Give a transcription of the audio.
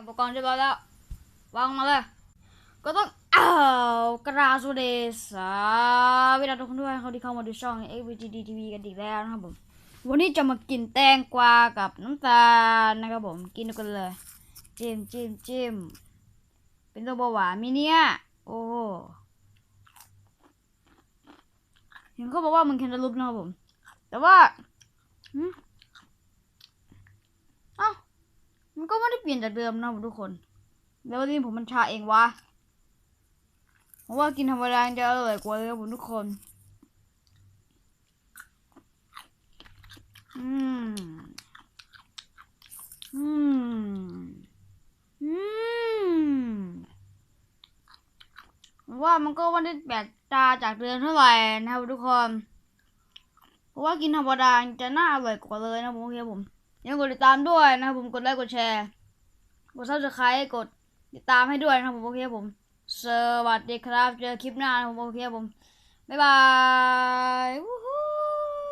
อุปกรณ์เรียบร้อยแล้ววางมาเลย ก็ต้องอ้าวกราสวัสดีสวัสดีทุกคนด้วยเขาที่เข้ามาดูช่อง XVGD TV กันอีกแล้วนะครับผมวันนี้จะมากินแตงกวากับน้ำตาลนะครับผมกินกันเลยจิ้มจิ้มจิ้มเป็นตัวเบาหวานมิเนี่ยโอ้โหเห็นเขาบอกว่ามันแคนตาลูปนะครับผม แต่ว่าหืมเอ้า มันก็ไม่ได้เป ลี่ยนจากเดิมนะครับทุกคน แล้ววันนี้ผมมันชาเองวะผมว่ากินธรรมดาจะอร่อยกว่าเลยครับผมทุกคน อืม อืม อืม ว่ามันก็ไม่ได้แปลกตาจากเดิมเท่าไหร่นะครับทุกคนเพราะว่ากินธรรมดาจะน่าอร่อยกว่าเลยนะผมโอเคผมยังกดติดตามด้วยนะครับผมกดไลค์กดแชร์ กดซับสไครต์กดติดตามให้ด้วยนะครับผมโอเคผม สวัสดีครับ เจอคลิปหน้านะครับผมโอเคผม บ๊ายบาย